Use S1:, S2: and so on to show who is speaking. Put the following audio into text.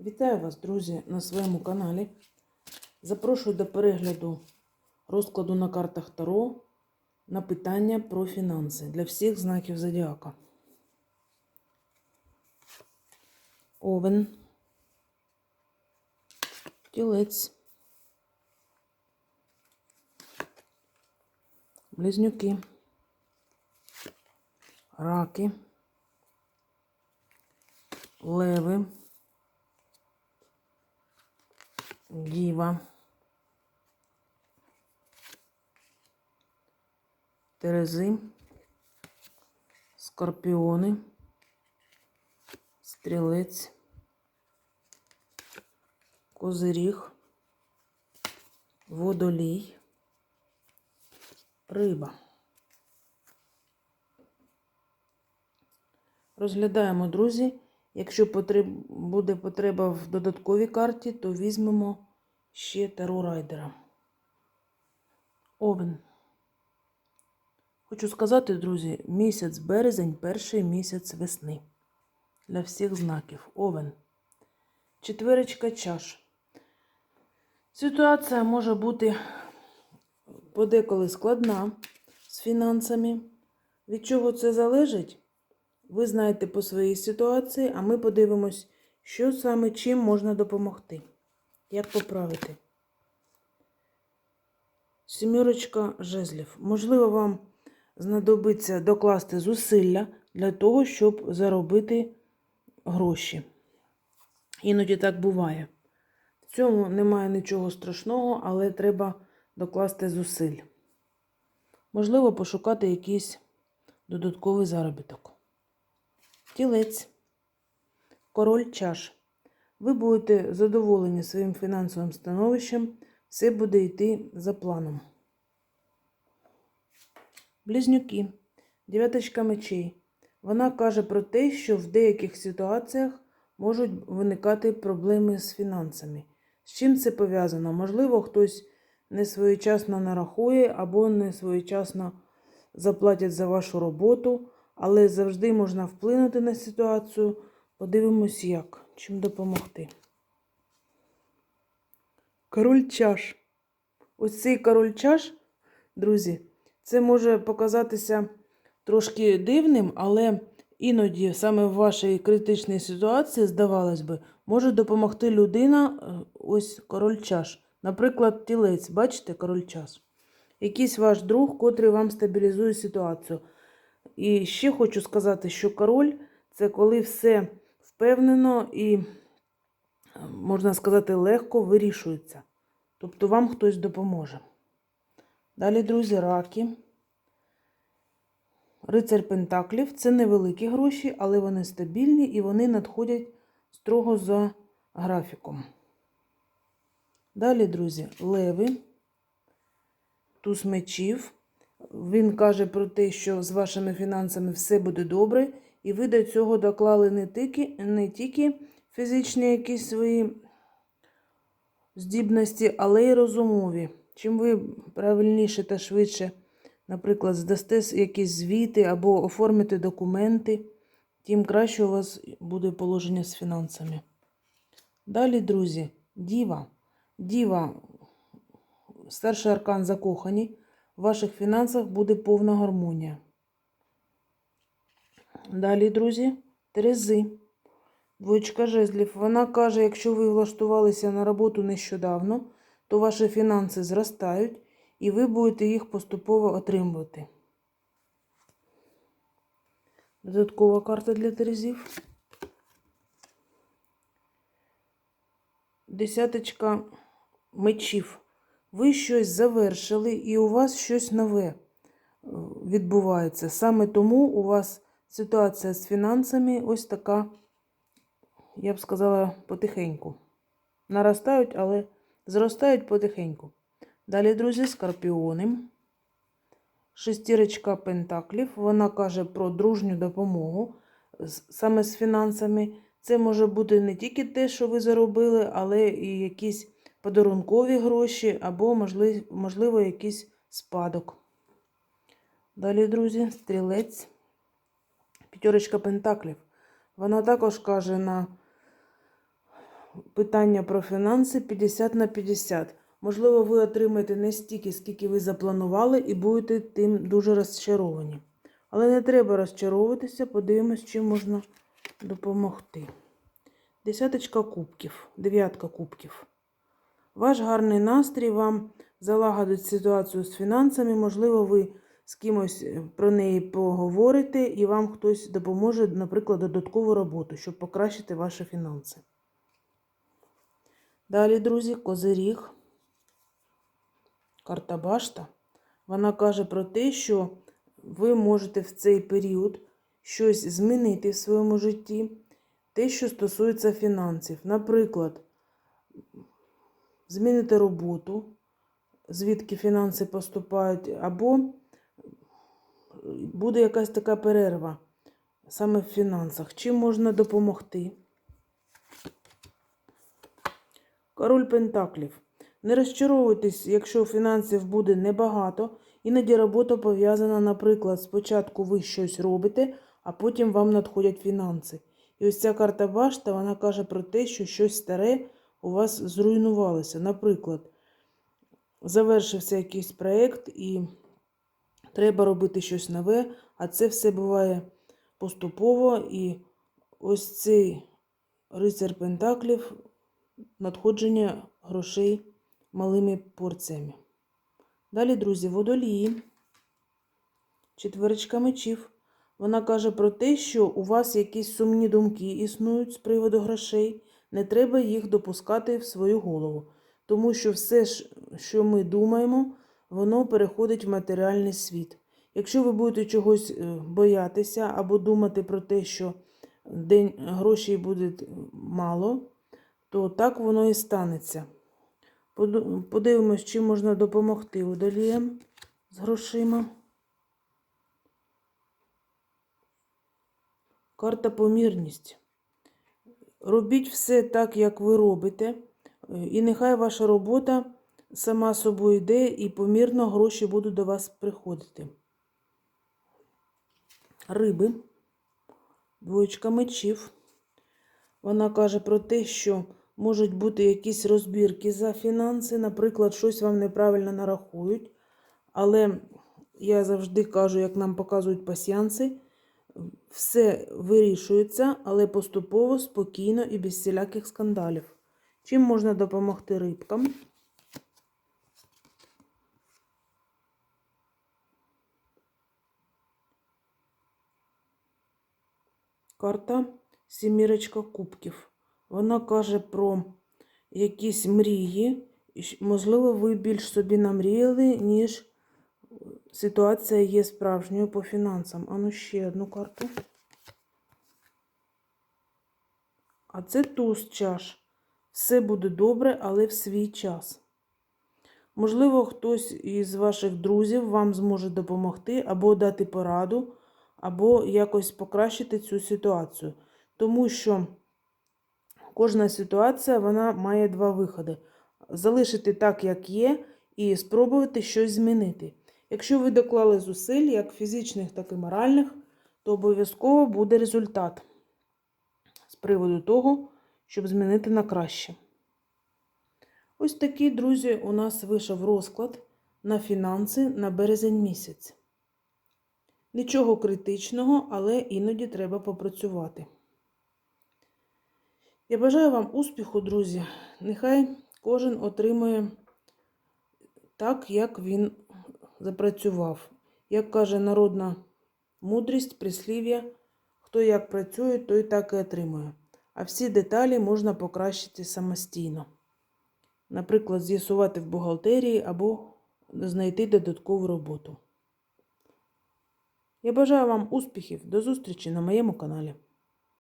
S1: Вітаю вас, друзі, на своєму каналі. Запрошую до перегляду розкладу на картах Таро на питання про фінанси для всіх знаків зодіака. Овен, тілець, близнюки, раки, леви. Діва. Терези. Скорпіони. Стрілець. Козиріг. Водолій. Риба. Розглядаємо, друзі. Якщо потреб... буде потреба в додатковій карті, то візьмемо ще Таро Райдера. Овен. Хочу сказати, друзі, місяць березень перший місяць весни. Для всіх знаків. Овен. Четверочка чаш. Ситуація може бути подеколи складна з фінансами. Від чого це залежить? Ви знаєте по своїй ситуації, а ми подивимось, що саме чим можна допомогти. Як поправити? Сімірочка жезлів. Можливо, вам знадобиться докласти зусилля для того, щоб заробити гроші. Іноді так буває. В цьому немає нічого страшного, але треба докласти зусиль. Можливо, пошукати якийсь додатковий заробіток. Тілець. Король чаш. Ви будете задоволені своїм фінансовим становищем, все буде йти за планом. Близнюки. Дев'яточка мечей. Вона каже про те, що в деяких ситуаціях можуть виникати проблеми з фінансами. З чим це пов'язано? Можливо, хтось не своєчасно нарахує або не своєчасно заплатять за вашу роботу, але завжди можна вплинути на ситуацію. Подивимось, як, чим допомогти. Король чаш. Ось цей король чаш, друзі, це може показатися трошки дивним, але іноді саме в вашій критичній ситуації, здавалось би, може допомогти людина, е, ось король чаш. Наприклад, тілець, бачите, король чаш. Якийсь ваш друг, котрий вам стабілізує ситуацію. І ще хочу сказати, що король це коли все впевнено і, можна сказати, легко вирішується. Тобто вам хтось допоможе. Далі, друзі, раки. Рицарь Пентаклів це невеликі гроші, але вони стабільні і вони надходять строго за графіком. Далі, друзі, леви, туз мечів. Він каже про те, що з вашими фінансами все буде добре, і ви до цього доклали не тільки, не тільки фізичні якісь свої здібності, але й розумові. Чим ви правильніше та швидше, наприклад, здасте якісь звіти або оформите документи, тим краще у вас буде положення з фінансами. Далі, друзі, діва. Діва, старший аркан закохані. В ваших фінансах буде повна гармонія. Далі, друзі, Терези. Двоєчка жезлів. Вона каже, якщо ви влаштувалися на роботу нещодавно, то ваші фінанси зростають і ви будете їх поступово отримувати. Додаткова карта для Терезів. Десяточка мечів. Ви щось завершили, і у вас щось нове е, відбувається. Саме тому у вас ситуація з фінансами ось така, я б сказала, потихеньку. Наростають, але зростають потихеньку. Далі, друзі, скорпіони. Шестірочка пентаклів. Вона каже про дружню допомогу саме з фінансами. Це може бути не тільки те, що ви заробили, але і якісь подарункові гроші, або, можливо, якийсь спадок. Далі, друзі, стрілець, п'ятерочка пентаклів. Вона також каже на питання про фінанси 50 на 50. Можливо, ви отримаєте не стільки, скільки ви запланували, і будете тим дуже розчаровані. Але не треба розчаровуватися, подивимось, чим можна допомогти. Десяточка кубків, дев'ятка кубків. Ваш гарний настрій вам залагодить ситуацію з фінансами. Можливо, ви з кимось е, про неї поговорите, і вам хтось допоможе, наприклад, додаткову роботу, щоб покращити ваші фінанси. Далі, друзі, козиріг. Карта башта. Вона каже про те, що ви можете в цей період щось змінити в своєму житті, те, що стосується фінансів. Наприклад, змінити роботу, звідки фінанси поступають, або буде якась така перерва саме в фінансах. Чим можна допомогти? Король Пентаклів. Не розчаровуйтесь, якщо фінансів буде небагато. Іноді робота пов'язана, наприклад, спочатку ви щось робите, а потім вам надходять фінанси. І ось ця карта башта, вона каже про те, що щось старе у вас зруйнувалося. Наприклад, завершився якийсь проєкт і треба робити щось нове, а це все буває поступово. І ось цей рицар Пентаклів надходження грошей малими порціями. Далі, друзі, водолії, четверочка мечів. Вона каже про те, що у вас якісь сумні думки існують з приводу грошей. Не треба їх допускати в свою голову. Тому що все, що ми думаємо, воно переходить в матеріальний світ. Якщо ви будете чогось е, боятися або думати про те, що день грошей буде мало, то так воно і станеться. Подивимось, чим можна допомогти водоліям з грошима. Карта помірність. Робіть все так, як ви робите, е, і нехай ваша робота сама собою йде, і помірно гроші будуть до вас приходити. Риби, двоєчка мечів. Вона каже про те, що можуть бути якісь розбірки за фінанси, наприклад, щось вам неправильно нарахують. Але я завжди кажу, як нам показують пасіянси, все вирішується, але поступово, спокійно і без всіляких скандалів. Чим можна допомогти рибкам? Карта Сімірочка кубків. Вона каже про якісь мрії. Можливо, ви більш собі намріяли, ніж ситуація є справжньою по фінансам. А ну ще одну карту. А це туз чаш. Все буде добре, але в свій час. Можливо, хтось із ваших друзів вам зможе допомогти або дати пораду, або якось покращити цю ситуацію. Тому що кожна ситуація вона має два виходи: залишити так, як є, і спробувати щось змінити. Якщо ви доклали зусиль, як фізичних, так і моральних, то обов'язково буде результат з приводу того, щоб змінити на краще. Ось такий, друзі, у нас вийшов розклад на фінанси на березень місяць. Нічого критичного, але іноді треба попрацювати. Я бажаю вам успіху, друзі. Нехай кожен отримує так, як він запрацював. Як каже народна мудрість, прислів'я, хто як працює, той так і отримує. А всі деталі можна покращити самостійно. Наприклад, з'ясувати в бухгалтерії або знайти додаткову роботу. Я бажаю вам успіхів. До зустрічі на моєму каналі.